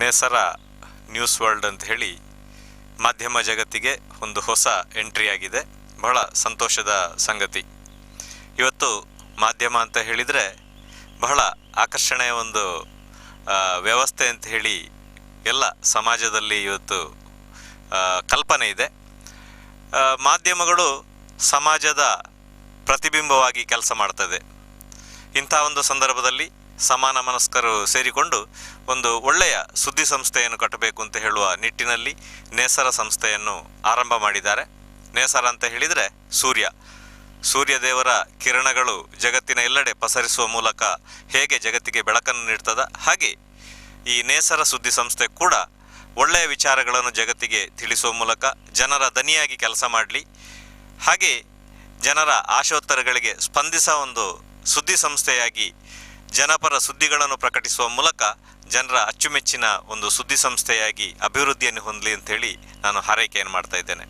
ನೇಸರ news world ಅಂತ ಹೇಳಿ ಮಾಧ್ಯಮ ಜಗತ್ತಿಗೆ ಒಂದು ಹೊಸ ಎಂಟ್ರಿ ಆಗಿದೆ. ಬಹಳ ಸಂತೋಷದ ಸಂಗತಿ. ಇವತ್ತು ಮಾಧ್ಯಮ ಅಂತ ಹೇಳಿದರೆ ಬಹಳ ಆಕರ್ಷಣೆಯ ಒಂದು ವ್ಯವಸ್ಥೆ ಅಂತ ಹೇಳಿ ಎಲ್ಲ ಸಮಾಜದಲ್ಲಿ ಇವತ್ತು ಕಲ್ಪನೆ ಇದೆ. ಮಾಧ್ಯಮಗಳು ಸಮಾಜದ ಪ್ರತಿಬಿಂಬವಾಗಿ ಕೆಲಸ ಮಾಡ್ತದೆ. ಇಂಥ ಒಂದು ಸಂದರ್ಭದಲ್ಲಿ ಸಮಾನ ಮನಸ್ಕರು ಸೇರಿಕೊಂಡು ಒಂದು ಒಳ್ಳೆಯ ಸುದ್ದಿ ಸಂಸ್ಥೆಯನ್ನು ಕಟ್ಟಬೇಕು ಅಂತ ಹೇಳುವ ನಿಟ್ಟಿನಲ್ಲಿ ನೇಸರ ಸಂಸ್ಥೆಯನ್ನು ಆರಂಭ ಮಾಡಿದ್ದಾರೆ. ನೇಸರ ಅಂತ ಹೇಳಿದರೆ ಸೂರ್ಯ. ಸೂರ್ಯ ದೇವರ ಕಿರಣಗಳು ಜಗತ್ತಿನ ಎಲ್ಲೆಡೆ ಪಸರಿಸುವ ಮೂಲಕ ಹೇಗೆ ಜಗತ್ತಿಗೆ ಬೆಳಕನ್ನು ನೀಡ್ತದ? ಹಾಗೆ ಈ ನೇಸರ ಸುದ್ದಿ ಸಂಸ್ಥೆ ಕೂಡ ಒಳ್ಳೆಯ ವಿಚಾರಗಳನ್ನು ಜಗತ್ತಿಗೆ ತಿಳಿಸುವ ಮೂಲಕ ಜನರ ದನಿಯಾಗಿ ಕೆಲಸ ಮಾಡಲಿ. ಹಾಗೆ ಜನರ ಆಶೋತ್ತರಗಳಿಗೆ ಸ್ಪಂದಿಸ ಒಂದು ಸುದ್ದಿ ಸಂಸ್ಥೆಯಾಗಿ ಜನಪರ ಸುದ್ದಿಗಳನ್ನು ಪ್ರಕಟಿಸುವ ಮೂಲಕ ಜನರ ಅಚ್ಚುಮೆಚ್ಚಿನ ಒಂದು ಸುದ್ದಿ ಸಂಸ್ಥೆಯಾಗಿ ಅಭಿವೃದ್ಧಿಯನ್ನು ಹೊಂದಲಿ ಅಂತೇಳಿ ನಾನು ಹಾರೈಕೆಯನ್ನು ಮಾಡ್ತಾ ಇದ್ದೇನೆ.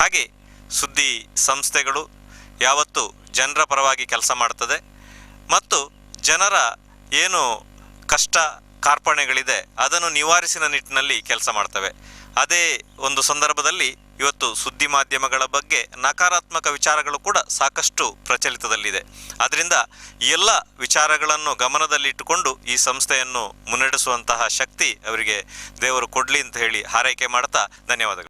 ಹಾಗೆ ಸುದ್ದಿ ಸಂಸ್ಥೆಗಳು ಯಾವತ್ತೂ ಜನರ ಪರವಾಗಿ ಕೆಲಸ ಮಾಡ್ತದೆ ಮತ್ತು ಜನರ ಏನು ಕಷ್ಟ ಕಾರ್ಪಣೆಗಳಿದೆ ಅದನ್ನು ನಿವಾರಿಸಿದ ನಿಟ್ಟಿನಲ್ಲಿ ಕೆಲಸ ಮಾಡ್ತವೆ. ಅದೇ ಒಂದು ಸಂದರ್ಭದಲ್ಲಿ ಇವತ್ತು ಸುದ್ದಿ ಮಾಧ್ಯಮಗಳ ಬಗ್ಗೆ ನಕಾರಾತ್ಮಕ ವಿಚಾರಗಳು ಕೂಡ ಸಾಕಷ್ಟು ಪ್ರಚಲಿತದಲ್ಲಿದೆ. ಆದ್ದರಿಂದ ಎಲ್ಲ ವಿಚಾರಗಳನ್ನು ಗಮನದಲ್ಲಿಟ್ಟುಕೊಂಡು ಈ ಸಂಸ್ಥೆಯನ್ನು ಮುನ್ನಡೆಸುವಂತಹ ಶಕ್ತಿ ಅವರಿಗೆ ದೇವರು ಕೊಡಲಿ ಅಂತ ಹೇಳಿ ಹಾರೈಕೆ ಮಾಡ್ತಾ ಧನ್ಯವಾದಗಳು.